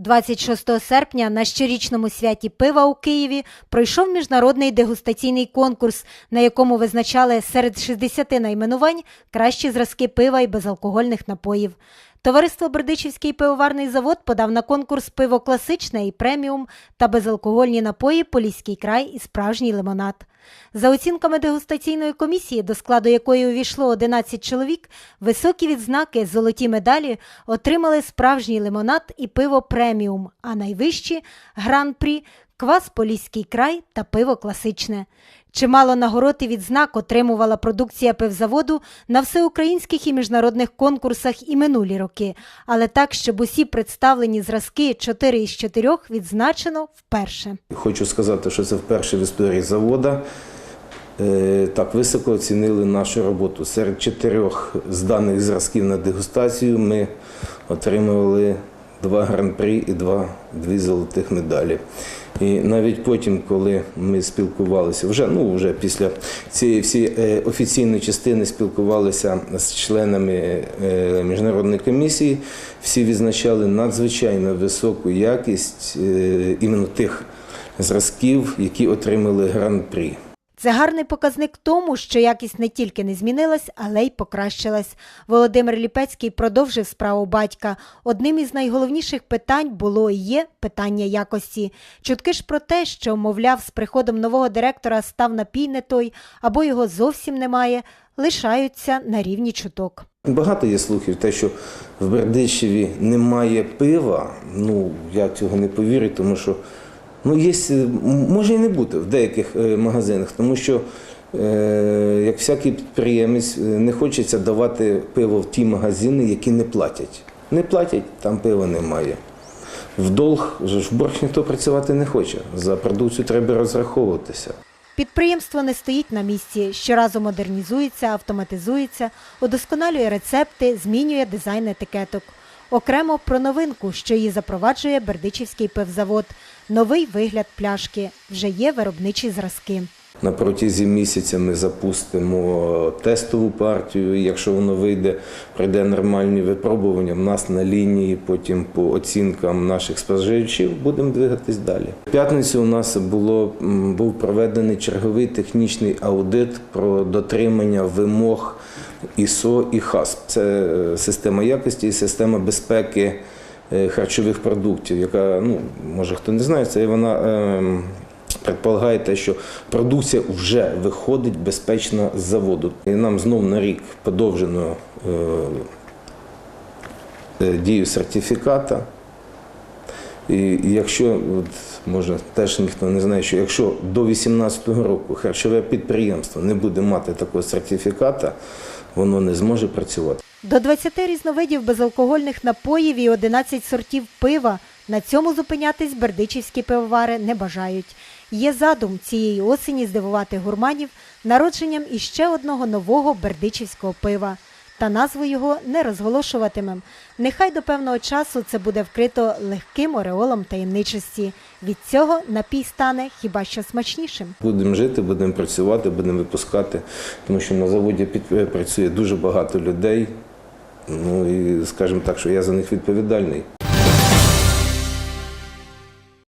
26 серпня на щорічному святі пива у Києві пройшов міжнародний дегустаційний конкурс, на якому визначали серед 60 найменувань кращі зразки пива і безалкогольних напоїв. Товариство Бердичівський пивоварний завод подав на конкурс пиво класичне і преміум та безалкогольні напої Поліський край і справжній лимонад. За оцінками дегустаційної комісії, до складу якої увійшло 11 чоловік, високі відзнаки золоті медалі отримали справжній лимонад і пиво преміум, а найвищі гран-прі квас Поліський край та пиво класичне. Чимало нагород і відзнак отримувала продукція пивзаводу на всеукраїнських і міжнародних конкурсах і минулі роки, але так, щоб усі представлені зразки 4 із 4 відзначено вперше. Хочу сказати, що це вперше в історії завода. е, Так високо оцінили нашу роботу. Серед чотирьох зданих зразків на дегустацію ми отримували два гран-прі і два, дві золотих медалі. І навіть потім, коли ми спілкувалися, вже, ну, вже після цієї всієї е, офіційної частини спілкувалися з членами е, міжнародної комісії, всі відзначали надзвичайно високу якість е, іменно тих зразків, які отримали гран-прі. Це гарний показник тому, що якість не тільки не змінилась, але й покращилась. Володимир Ліпецький продовжив справу батька. Одним із найголовніших питань було і є питання якості. Чутки ж про те, що, мовляв, з приходом нового директора став напій не той або його зовсім немає, лишаються на рівні чуток. Багато є слухів, те, що в Бердичеві немає пива. Ну я цього не повірю, тому що ну є, може і не бути в деяких е, магазинах, тому що е, як всякий підприємець е, не хочеться давати пиво в ті магазини, які не платять. Не платять, там пива немає. В долг в борг ніхто працювати не хоче. За продукцію треба розраховуватися. Підприємство не стоїть на місці, щоразу модернізується, автоматизується, удосконалює рецепти, змінює дизайн етикеток. Окремо про новинку, що її запроваджує Бердичівський пивзавод. Новий вигляд пляшки. Вже є виробничі зразки. На протязі місяця ми запустимо тестову партію. Якщо воно вийде, пройде нормальні випробування. В нас на лінії, потім по оцінкам наших споживачів будемо двигатись далі. В п'ятницю у нас було був проведений черговий технічний аудит про дотримання вимог ІСО і ХАСП. Це е, система якості і система безпеки е, харчових продуктів, яка ну може хто не знає, це вона. ем, предполагає те, що продукція вже виходить безпечно з заводу. І нам знов на рік подовжено е, е, дію сертифіката. І якщо, от, може, теж ніхто не знає, що якщо до 2018 року харчове підприємство не буде мати такого сертифіката, воно не зможе працювати. До 20 різновидів безалкогольних напоїв і 11 сортів пива. На цьому зупинятись бердичівські пивовари не бажають. Є задум цієї осені здивувати гурманів народженням іще одного нового бердичівського пива. Та назву його не розголошуватимем. Нехай до певного часу це буде вкрито легким ореолом таємничості. Від цього напій стане хіба що смачнішим. Будемо жити, будемо працювати, будемо випускати, тому що на заводі під- працює дуже багато людей. Ну і скажімо так, що я за них відповідальний.